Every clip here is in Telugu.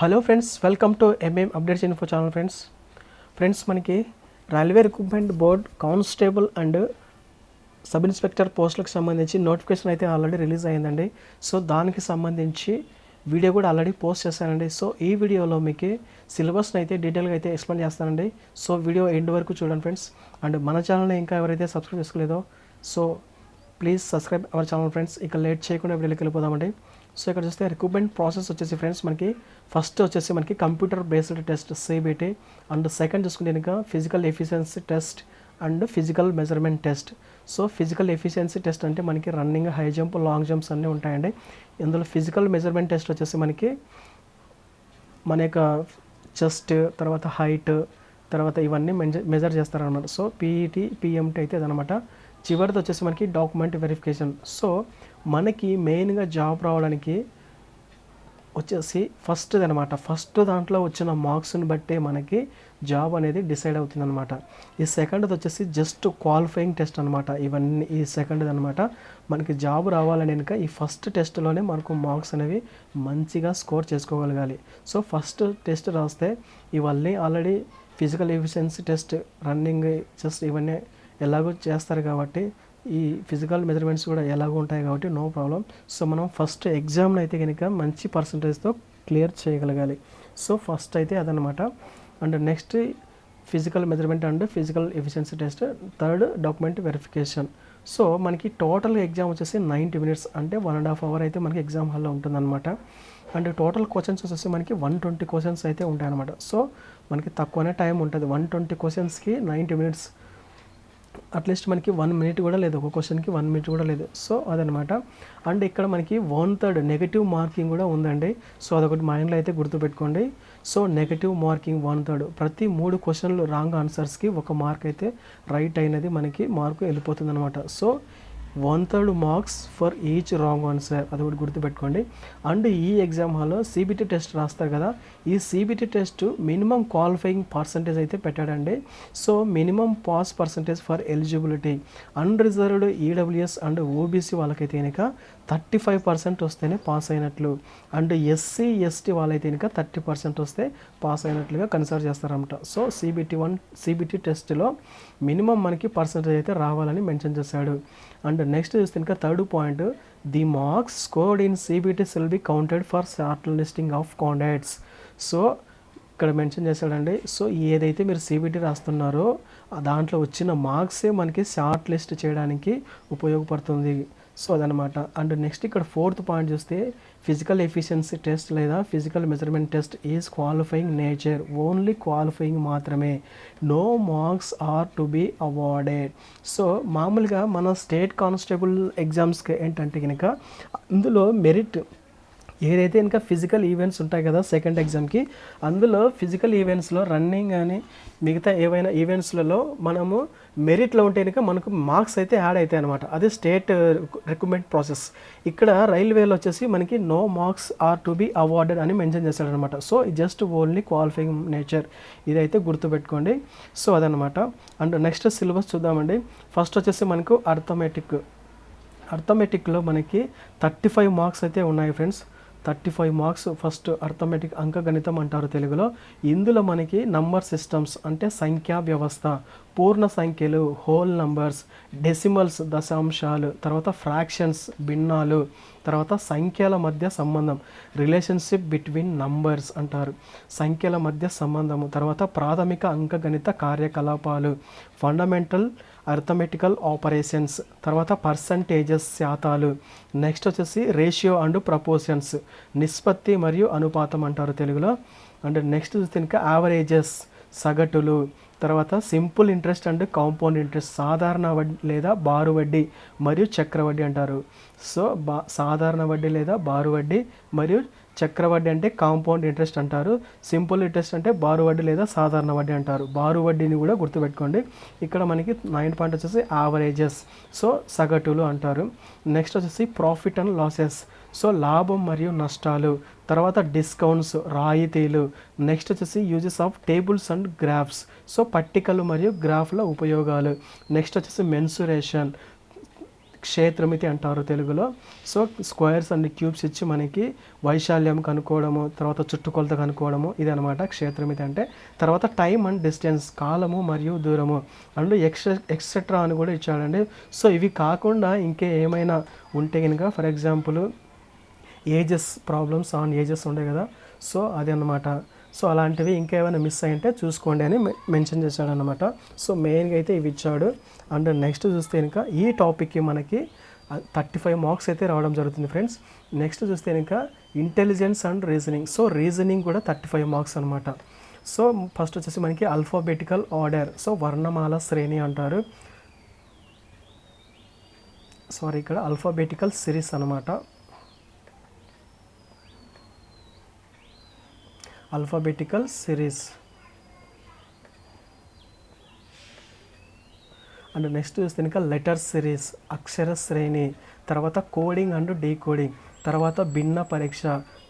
Hello friends welcome to MM updates info channel friends friends మనకి railway recruitment board constable and sub inspector పోస్టులకు సంబంధించి నోటిఫికేషన్ అయితే ఆల్రెడీ రిలీజ్ అయిందండి. సో దానికి సంబంధించి వీడియో కూడా ఆల్రెడీ పోస్ట్ చేశానండి. సో ఈ వీడియోలో మీకు సిలబస్ని అయితే డీటెయిల్గా అయితే ఎక్స్ప్లెయిన్ చేస్తానండి. సో వీడియో ఎండ్ వరకు చూడండి ఫ్రెండ్స్ అండ్ మన ఛానల్ని ఇంకా ఎవరైతే subscribe చేసుకోలేదో so please subscribe our channel friends ఇక లేట్ చేయకుండా వీడియోకి వెళ్ళిపోదామండి. సో ఇక్కడ చూస్తే రిక్రూట్మెంట్ ప్రాసెస్ వచ్చేసి ఫ్రెండ్స్ మనకి ఫస్ట్ వచ్చేసి మనకి computer based test CBT and second చూసుకుంటే కనుక physical efficiency test and physical measurement test so physical efficiency test అంటే మనకి running high jump long jumps అన్నీ ఉంటాయండి. ఇందులో ఫిజికల్ మెజర్మెంట్ టెస్ట్ వచ్చేసి మనకి మన యొక్క చెస్ట్ తర్వాత హైట్ తర్వాత ఇవన్నీ మెజర్ చేస్తారనమాట సో పీఈటీ పిఎంటీ అయితే అదనమాట చివరిది వచ్చేసి మనకి డాక్యుమెంట్ వెరిఫికేషన్ సో మనకి మెయిన్గా జాబ్ రావడానికి వచ్చేసి ఫస్ట్ అనమాట ఫస్ట్ దాంట్లో వచ్చిన మార్క్స్ని బట్టే మనకి జాబ్ అనేది డిసైడ్ అవుతుంది అనమాట ఈ సెకండ్ది వచ్చేసి జస్ట్ క్వాలిఫైయింగ్ టెస్ట్ అనమాట ఇవన్నీ ఈ సెకండ్ది అనమాట మనకి జాబ్ రావాలని కనుక ఈ ఫస్ట్ టెస్ట్లోనే మనకు మార్క్స్ అనేవి మంచిగా స్కోర్ చేసుకోగలగాలి. సో ఫస్ట్ టెస్ట్ రాస్తే ఇవన్నీ already physical efficiency test running just ఇవన్నీ ఎలాగో చేస్తారు కాబట్టి ఈ ఫిజికల్ మెజర్మెంట్స్ కూడా ఎలాగో ఉంటాయి కాబట్టి నో ప్రాబ్లం సో మనం ఫస్ట్ ఎగ్జామ్ని అయితే కనుక మంచి పర్సంటేజ్తో క్లియర్ చేయగలగాలి. సో ఫస్ట్ అయితే అదనమాట and next physical measurement and physical efficiency test third document verification so మనకి టోటల్ ఎగ్జామ్ వచ్చేసి నైంటీ మినిట్స్ అంటే వన్ అండ్ హాఫ్ అవర్ అయితే మనకి ఎగ్జామ్ హాల్లో ఉంటుందన్నమాట. అండ్ టోటల్ క్వశ్చన్స్ వచ్చేసి మనకి వన్ ట్వంటీ క్వశ్చన్స్ అయితే ఉంటాయన్నమాట. సో మనకి తక్కువనే టైం ఉంటుంది. వన్ ట్వంటీ క్వశ్చన్స్కి నైంటీ మినిట్స్ అట్లీస్ట్ మనకి వన్ మినిట్ కూడా లేదు. ఒక క్వశ్చన్కి వన్ మినిట్ కూడా లేదు. సో అదనమాట. అండ్ ఇక్కడ మనకి వన్ థర్డ్ నెగిటివ్ మార్కింగ్ కూడా ఉందండి. సో అదొకటి మైండ్లో అయితే గుర్తుపెట్టుకోండి. So negative marking one third ప్రతి మూడు క్వశ్చన్లు రాంగ్ ఆన్సర్స్కి ఒక మార్క్ అయితే రైట్ అయినది మనకి మార్కు వెళ్ళిపోతుంది అనమాట so one third marks for each wrong answer అది ఒకటి గుర్తుపెట్టుకోండి. అండ్ ఈ ఎగ్జామ్ హాల్లో సిబిటీ టెస్ట్ రాస్తారు కదా ఈ CBT test minimum qualifying percentage అయితే పెట్టాడండి. So minimum pass percentage for eligibility unreserved EWS and OBC వాళ్ళకైతే కనుక థర్టీ ఫైవ్ పర్సెంట్ వస్తేనే పాస్ అయినట్లు. అండ్ ఎస్సీ ఎస్టీ వాళ్ళైతే కనుక థర్టీ పర్సెంట్ వస్తే పాస్ అయినట్లుగా కన్సిడర్ చేస్తారంట సో సిబిటి వన్ సిబిటి టెస్ట్లో మినిమం మనకి పర్సంటేజ్ అయితే రావాలని మెన్షన్ చేశాడు. అండ్ నెక్స్ట్ చూస్తే ఇంకా third point the marks scored in CBT shall be counted for shortlisting of contacts so ఇక్కడ మెన్షన్ చేశాడండి. సో ఏదైతే మీరు సిబిటి రాస్తున్నారో దాంట్లో వచ్చిన మార్క్సే మనకి షార్ట్ లిస్ట్ చేయడానికి ఉపయోగపడుతుంది. సో అదనమాట అండ్ నెక్స్ట్ ఇక్కడ ఫోర్త్ పాయింట్ చూస్తే ఫిజికల్ ఎఫిషియన్సీ టెస్ట్ లేదా physical measurement test is qualifying nature. Only qualifying మాత్రమే. No marks are to be awarded. So మామూలుగా మన స్టేట్ కానిస్టేబుల్ ఎగ్జామ్స్కి ఏంటంటే కనుక అందులో మెరిట్ ఏదైతే ఇంకా ఫిజికల్ ఈవెంట్స్ ఉంటాయి కదా సెకండ్ ఎగ్జామ్కి అందులో ఫిజికల్ ఈవెంట్స్లో రన్నింగ్ కానీ మిగతా ఏవైనా ఈవెంట్స్లలో మనము మెరిట్లో ఉంటే కనుక మనకు మార్క్స్ అయితే యాడ్ అవుతాయి అనమాట అది స్టేట్ రిక్రూట్మెంట్ ప్రాసెస్ ఇక్కడ రైల్వేలో వచ్చేసి మనకి no marks are to be awarded అని మెన్షన్ చేశాడనమాట so just only qualifying nature ఇదైతే గుర్తుపెట్టుకోండి. సో అదనమాట అండ్ నెక్స్ట్ సిలబస్ చూద్దామండి. ఫస్ట్ వచ్చేసి మనకు అర్థమెటిక్ అర్థమెటిక్లో మనకి థర్టీ ఫైవ్ మార్క్స్ అయితే ఉన్నాయి friends thirty five marks first arithmetic అంకగణితం అంటారు తెలుగులో. ఇందులో మనకి నంబర్ సిస్టమ్స్ అంటే సంఖ్యా వ్యవస్థ పూర్ణ సంఖ్యలు హోల్ నంబర్స్ డెసిమల్స్ దశాంశాలు తర్వాత ఫ్రాక్షన్స్ భిన్నాలు తర్వాత సంఖ్యల మధ్య సంబంధం రిలేషన్షిప్ బిట్వీన్ నంబర్స్ అంటారు. సంఖ్యల మధ్య సంబంధము తర్వాత ప్రాథమిక అంకగణిత కార్యకలాపాలు ఫండమెంటల్ అర్థమెటికల్ ఆపరేషన్స్ తర్వాత పర్సంటేజెస్ శాతాలు. నెక్స్ట్ వచ్చేసి రేషియో అండ్ ప్రపోర్షన్స్ నిష్పత్తి మరియు అనుపాతం అంటారు తెలుగులో. అండ్ నెక్స్ట్ చూస్తే ఇంకా యావరేజెస్ సగటులు. తర్వాత simple interest and compound interest సాధారణ వడ్డీ లేదా బారు వడ్డీ మరియు చక్రవడ్డీ అంటారు. సో బా సాధారణ వడ్డీ లేదా బారు వడ్డీ మరియు చక్రవడ్డీ అంటే కాంపౌండ్ ఇంట్రెస్ట్ అంటారు. సింపుల్ ఇంట్రెస్ట్ అంటే బారు వడ్డీ లేదా సాధారణ వడ్డీ అంటారు. బారు వడ్డీని కూడా గుర్తుపెట్టుకోండి. ఇక్కడ మనకి నైన్ పాయింట్ వచ్చేసి యావరేజెస్ సో సగటులు అంటారు. నెక్స్ట్ వచ్చేసి ప్రాఫిట్ అండ్ లాసెస్ సో లాభం మరియు నష్టాలు. తర్వాత డిస్కౌంట్స్ రాయితీలు. నెక్స్ట్ వచ్చేసి uses of tables and graphs so పట్టికలు మరియు గ్రాఫ్ల ఉపయోగాలు. నెక్స్ట్ వచ్చేసి మెన్సురేషన్ క్షేత్రమితి అంటారు తెలుగులో. సో స్క్వేర్స్ అండ్ క్యూబ్స్ ఇచ్చి మనకి వైశాల్యం కనుక్కోవడము తర్వాత చుట్టుకొలత కనుక్కోవడము ఇది అనమాట క్షేత్రమితి అంటే. తర్వాత టైం అండ్ డిస్టెన్స్ కాలము మరియు దూరము అండ్ ఎక్స్ ఎక్సెట్రా అని కూడా ఇచ్చాడండి. సో ఇవి కాకుండా ఇంకే ఏమైనా ఉంటే కనుక for example ages problems on ages ఉండే కదా. సో అది అన్నమాట సో అలాంటివి ఇంకేమైనా మిస్ అయింటే చూసుకోండి అని మెన్షన్ చేశాడనమాట సో మెయిన్గా అయితే ఇవి ఇచ్చాడు. అండ్ నెక్స్ట్ చూస్తే ఇంకా ఈ టాపిక్కి మనకి థర్టీ ఫైవ్ మార్క్స్ అయితే రావడం జరుగుతుంది ఫ్రెండ్స్. నెక్స్ట్ చూస్తే ఇంకా intelligence and reasoning. So reasoning కూడా థర్టీ ఫైవ్ మార్క్స్ అనమాట సో ఫస్ట్ వచ్చేసి మనకి అల్ఫాబెటికల్ ఆర్డర్. సో వర్ణమాల శ్రేణి అంటారు. సారీ ఇక్కడ అల్ఫాబెటికల్ సిరీస్ అనమాట alphabetical సిరీస్ అండ్ నెక్స్ట్ చూస్తే ఇంకా లెటర్ సిరీస్ అక్షర శ్రేణి తర్వాత కోడింగ్ అండ్ డీకోడింగ్ తర్వాత భిన్న పరీక్ష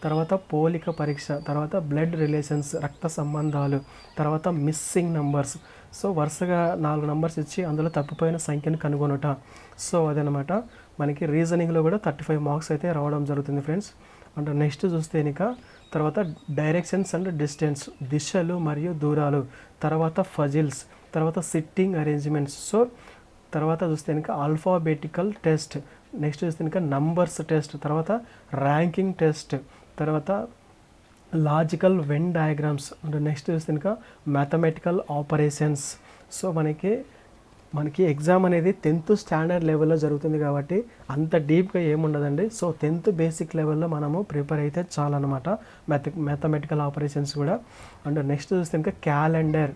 తర్వాత పోలిక పరీక్ష తర్వాత బ్లడ్ రిలేషన్స్ రక్త సంబంధాలు తర్వాత మిస్సింగ్ నంబర్స్ సో వరుసగా నాలుగు నంబర్స్ ఇచ్చి అందులో తప్పిపోయిన సంఖ్యను కనుగొనుట. సో అదనమాట. మనకి రీజనింగ్లో కూడా థర్టీ ఫైవ్ మార్క్స్ అయితే రావడం జరుగుతుంది ఫ్రెండ్స్. అంటే నెక్స్ట్ చూస్తే ఇక తర్వాత డైరెక్షన్స్ అండ్ డిస్టెన్స్ దిశలు మరియు దూరాలు తర్వాత ఫజిల్స్ తర్వాత సిట్టింగ్ అరేంజ్మెంట్స్. సో తర్వాత చూస్తే కనుక ఆల్ఫాబెటికల్ టెస్ట్ నెక్స్ట్ చూస్తే కనుక నంబర్స్ టెస్ట్ తర్వాత ర్యాంకింగ్ టెస్ట్ తర్వాత లాజికల్ వెన్ డయాగ్రామ్స్ అంటే నెక్స్ట్ చూస్తే కనుక మ్యాథమెటికల్ ఆపరేషన్స్. సో మనకి మనకి ఎగ్జామ్ అనేది టెన్త్ స్టాండర్డ్ లెవెల్లో జరుగుతుంది కాబట్టి అంత డీప్గా ఏముండదండి. సో టెన్త్ బేసిక్ లెవెల్లో మనము ప్రిపేర్ అయితే చాలన్నమాట. మ్యాథ మ్యాథమెటికల్ ఆపరేషన్స్ కూడా. అండ్ నెక్స్ట్ చూస్తే ఇంకా క్యాలెండర్.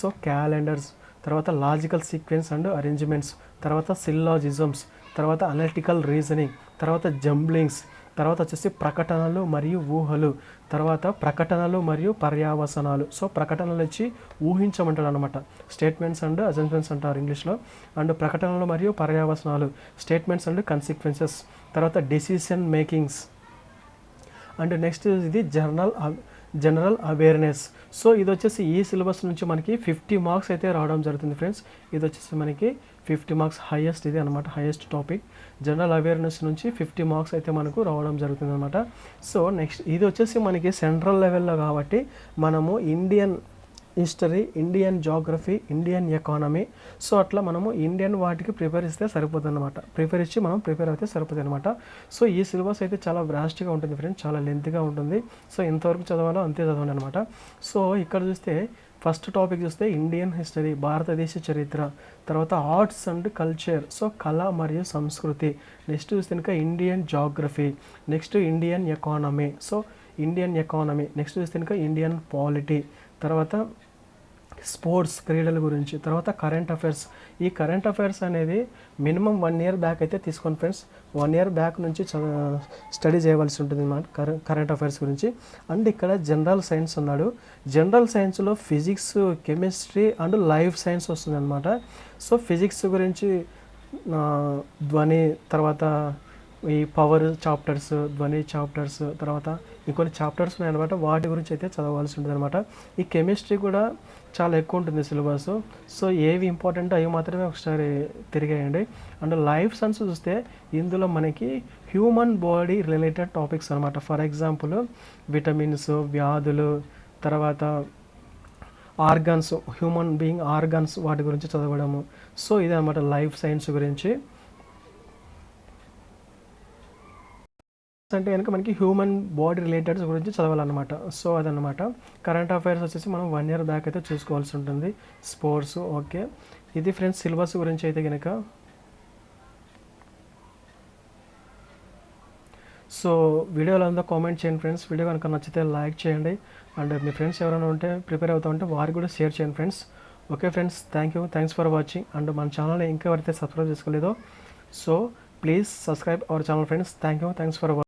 సో క్యాలెండర్స్ తర్వాత లాజికల్ సీక్వెన్స్ అండ్ అరేంజ్మెంట్స్ తర్వాత సిల్లాజిజమ్స్ తర్వాత అనలిటికల్ రీజనింగ్ తర్వాత జంబ్లింగ్స్ తర్వాత వచ్చేసి ప్రకటనలు మరియు ఊహలు. తర్వాత ప్రకటనలు మరియు పర్యావసనాలు. సో ప్రకటనలు ఇచ్చి ఊహించమంటాడు అనమాట స్టేట్మెంట్స్ అండ్ అజెన్షన్స్ అంటారు ఇంగ్లీష్లో. అండ్ ప్రకటనలు మరియు పర్యావసనాలు. స్టేట్మెంట్స్ అండ్ కన్సిక్వెన్సెస్ తర్వాత డెసిషన్ మేకింగ్స్ అండ్ నెక్స్ట్ ఇది జర్నల్ జనరల్ అవేర్నెస్. సో ఇది వచ్చేసి ఈ సిలబస్ నుంచి మనకి ఫిఫ్టీ మార్క్స్ అయితే రావడం జరుగుతుంది ఫ్రెండ్స్. ఇది వచ్చేసి మనకి ఫిఫ్టీ మార్క్స్ హైయెస్ట్ ఇది అనమాట హైయెస్ట్ టాపిక్. జనరల్ అవేర్నెస్ నుంచి ఫిఫ్టీ మార్క్స్ అయితే మనకు రావడం జరుగుతుంది అనమాట సో నెక్స్ట్ ఇది వచ్చేసి మనకి సెంట్రల్ లెవెల్లో కాబట్టి మనము Indian history Indian geography Indian economy so అట్లా మనము ఇండియన్ వాటికి ప్రిపేర్ ఇస్తే సరిపోతుంది అనమాట ప్రిపేర్ ఇచ్చి మనం ప్రిపేర్ అయితే సరిపోతుంది అనమాట సో ఈ సిలబస్ అయితే చాలా వ్రాస్ట్గా ఉంటుంది ఫ్రెండ్స్ చాలా లెంత్గా ఉంటుంది. సో ఎంతవరకు చదవాలో అంతే చదవండి అనమాట సో ఇక్కడ చూస్తే ఫస్ట్ టాపిక్ చూస్తే ఇండియన్ హిస్టరీ భారతదేశ చరిత్ర తర్వాత ఆర్ట్స్ అండ్ కల్చర్ సో కళ మరియు సంస్కృతి. నెక్స్ట్ చూస్తే కనుక Indian geography next Indian economy so Indian economy next చూస్తే కనుక ఇండియన్ పాలిటీ తర్వాత స్పోర్ట్స్ క్రీడల గురించి తర్వాత కరెంట్ అఫైర్స్. ఈ కరెంట్ అఫైర్స్ అనేది మినిమం వన్ ఇయర్ బ్యాక్ అయితే తీసుకోండి ఫ్రెండ్స్. వన్ ఇయర్ బ్యాక్ నుంచి స్టడీ చేయవలసి ఉంటుంది అన్నమాట కరెంట్ అఫైర్స్ గురించి. అండ్ ఇక్కడ జనరల్ సైన్స్ ఉన్నాడు. జనరల్ సైన్స్లో physics chemistry and life science వస్తుంది అనమాట సో ఫిజిక్స్ గురించి ధ్వని తర్వాత ఈ పవర్ చాప్టర్స్ ధ్వని చాప్టర్స్ తర్వాత ఇంకొన్ని చాప్టర్స్ ఉన్నాయన్నమాట. వాటి గురించి అయితే చదవాల్సి ఉంటుంది అనమాట ఈ కెమిస్ట్రీ కూడా చాలా ఎక్కువ ఉంటుంది సిలబస్ సో ఏవి ఇంపార్టెంట్ అవి మాత్రమే ఒకసారి తిరిగేయండి. అండ్ లైఫ్ సైన్స్ చూస్తే ఇందులో మనకి హ్యూమన్ బాడీ రిలేటెడ్ టాపిక్స్ అనమాట ఫర్ ఎగ్జాంపుల్ విటమిన్స్ వ్యాధులు తర్వాత ఆర్గన్స్ హ్యూమన్ బీయింగ్ ఆర్గన్స్ వాటి గురించి చదవడము. సో ఇది లైఫ్ సైన్స్ గురించి. అంటే కనుక మనకి హ్యూమన్ బాడీ రిలేటెడ్ గురించి చదవాలన్నమాట. సో అదనమాట కరెంట్ అఫైర్స్ వచ్చేసి మనం వన్ ఇయర్ బ్యాక్ అయితే చూసుకోవాల్సి ఉంటుంది. స్పోర్ట్స్ ఓకే ఇది ఫ్రెండ్స్ సిలబస్ గురించి అయితే కనుక సో వీడియోలో అంతా కామెంట్ చేయండి ఫ్రెండ్స్ వీడియో కనుక నచ్చితే లైక్ చేయండి. అండ్ మీ ఫ్రెండ్స్ ఎవరైనా ఉంటే ప్రిపేర్ అవుతా ఉంటే వారికి కూడా షేర్ చేయండి friends okay friends thank you thanks for watching and మన ఛానల్ని ఇంకా ఎవరైతే subscribe చేసుకోలేదో so please subscribe our channel friends thank you thanks for